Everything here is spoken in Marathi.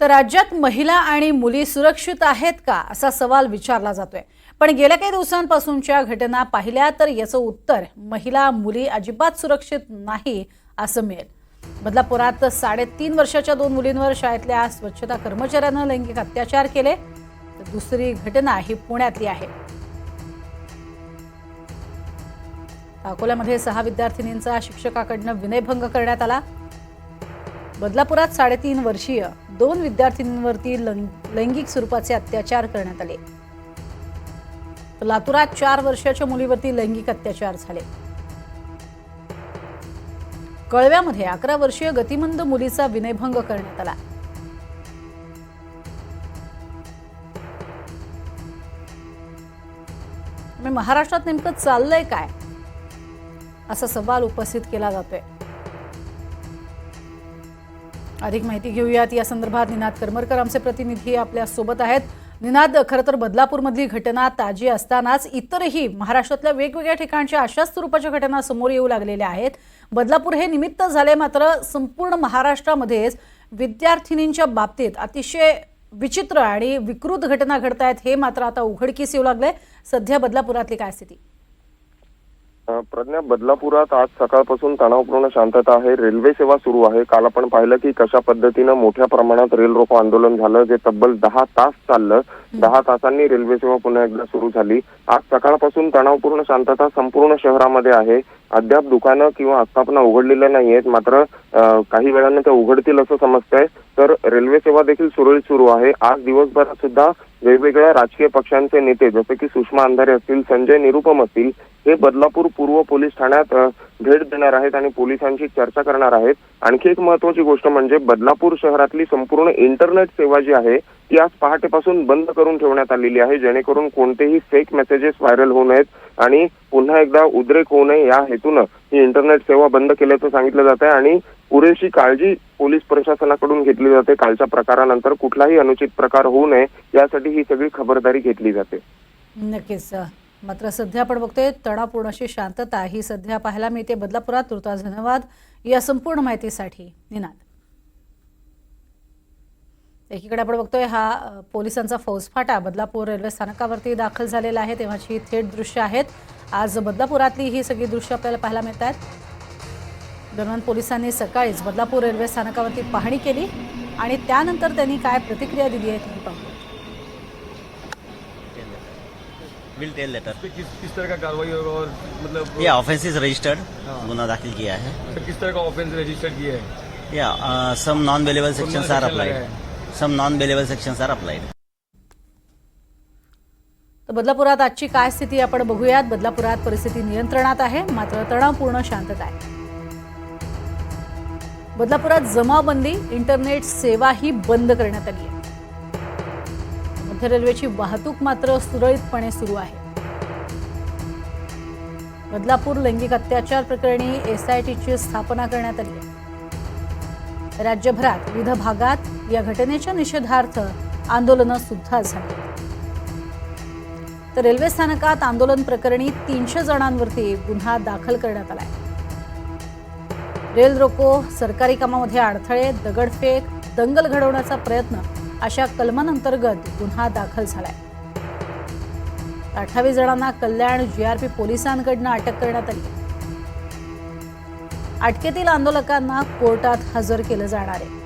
तर राज्यात महिला आणि मुली सुरक्षित आहेत का असा सवाल विचारला जातोय. पण गेल्या काही दिवसांपासूनच्या घटना पाहिल्या तर याचं उत्तर महिला मुली अजिबात सुरक्षित नाही असं मिळेल. बदलापुरात साडेतीन वर्षाच्या दोन मुलींवर शाळेतल्या स्वच्छता कर्मचाऱ्यानं लैंगिक अत्याचार केले. तर दुसरी घटना ही पुण्यातली आहे. अकोल्यामध्ये सहा विद्यार्थिनींचा शिक्षकाकडनं विनयभंग करण्यात आला. बदलापुरात साडेतीन वर्षीय दोन विद्यार्थिनींवरती लैंगिक स्वरूपाचे अत्याचार करण्यात आले. लातुरात लातूरात चार वर्षाच्या मुलीवरती लैंगिक अत्याचार झाले. कळव्यामध्ये अकरा वर्षीय गतिमंद मुलीचा विनयभंग करण्यात आला. महाराष्ट्रात नेमकं चाललंय काय? असा सवाल उपस्थित केला जातोय. अधिक माहिती घेऊयात. या संदर्भात निनाद करमरकर आमचे प्रतिनिधी आपल्यासोबत आहेत. निनाद खरं तर बदलापूरमधली घटना ताजी असतानाच इतरही महाराष्ट्रातल्या वेगवेगळ्या ठिकाणच्या अशाच स्वरूपाच्या घटना समोर येऊ लागलेल्या आहेत. बदलापूर हे निमित्त झाले मात्र संपूर्ण महाराष्ट्रामध्येच विद्यार्थिनींच्या बाबतीत अतिशय विचित्र आणि विकृत घटना घडत आहेत हे मात्र आता उघडकीस येऊ लागलंय. सध्या बदलापुरातली काय स्थिती? प्रज्ञा बदलापुरात आज सकाळपासून तणावपूर्ण शांतता आहे. रेल्वे सेवा सुरू आहे. काल आपण पाहिलं की कशा पद्धतीनं मोठ्या प्रमाणात रेल रोको आंदोलन झालं जे तब्बल दहा तास चाललं. दहा तासांनी रेल्वे सेवा पुन्हा एकदा सुरू झाली. आज सकाळपासून तणावपूर्ण शांतता संपूर्ण शहरामध्ये आहे. अद्याप दुकानं किंवा आस्थापना उघडलेल्या नाही आहेत मात्र काही वेळानं त्या उघडतील असं समजतंय. तर रेल्वे सेवा देखील सुरळीत सुरू आहे. आज दिवसभरात सुद्धा वेगवेगळ्या राजकीय पक्षांचे नेते जसे की सुषमा अंधारे असतील संजय निरुपम असतील हे बदलापूर पूर्व पोलीस ठाण्यात भेट देणार आहेत आणि पोलिसांशी चर्चा करणार आहेत. आणखी एक महत्वाची गोष्ट म्हणजे बदलापूर शहरातली संपूर्ण इंटरनेट सेवा जी आहे ती आज पहाटेपासून बंद करून ठेवण्यात आलेली आहे. जेणेकरून कोणतेही फेक मेसेजेस व्हायरल होऊ नयेत आणि पुन्हा एकदा उद्रेक होऊ नये. या हेतूनं ही इंटरनेट सेवा बंद केल्याचं सांगितलं जात आहे आणि पुरेशी काळजी पोलीस प्रशासनाकडून घेतली जाते. कालच्या प्रकारानंतर कुठलाही अनुचित प्रकार होऊ नये यासाठी ही सगळी खबरदारी घेतली जाते. नक्कीच मात्र सध्या आपण बघतोय तणावपूर्ण अशी शांतता ही सध्या पाहायला मिळते. बदलापुरात तुर्तास धन्यवाद या संपूर्ण माहितीसाठी निनाद. एकीकडे आपण बघतोय हा पोलिसांचा फौजफाटा बदलापूर रेल्वे स्थानकावरती दाखल झालेला आहे. तेव्हाची ही थेट दृश्य आहेत. आज बदलापुरातली ही सगळी दृश्य आपल्याला पाहायला मिळत आहेत दरम्यान पोलिसांनी सकाळीच बदलापूर रेल्वे स्थानकावरती पाहणी केली आणि त्यानंतर त्यांनी काय प्रतिक्रिया दिली आहे तुम्ही पाहू. विल टेल लेटर पे किस किस तरह का कार्रवाई होगा और मतलब या ऑफेंस इज रजिस्टर्ड गुना दाखिल किया है। किस तरह का ऑफेंस रजिस्टर किया है? या some non bailable sections are applied some non bailable sections are applied तर बदलापुरात आजची काय स्थिती आपण बघूयात. बदलापुरात परिस्थिती नियंत्रणात आहे मात्र तणावपूर्ण शांतता आहे. बदलापुरात जमावबंदी इंटरनेट सेवाही बंद करण्यात आली आहे. मध्य रेल्वेची वाहतूक मात्र सुरळीतपणे सुरू आहे. बदलापूर लैंगिक अत्याचार प्रकरणी एसआयटीची स्थापना करण्यात आली आहे. राज्यभरात विविध भागात या घटनेच्या निषेधार्थ आंदोलनं सुद्धा झाली. तर रेल्वे स्थानकात आंदोलन प्रकरणी तीनशे जणांवरती गुन्हा दाखल करण्यात आलाय. रेल रोको सरकारी कामामध्ये अडथळे दगडफेक दंगल घडवण्याचा प्रयत्न अशा कलमांतर्गत गुन्हा दाखल झालाय. अठ्ठावीस जणांना कल्याण जीआरपी पोलिसांकडनं अटक करण्यात आली. अटकेतील आंदोलकांना कोर्टात हजर केलं जाणार आहे.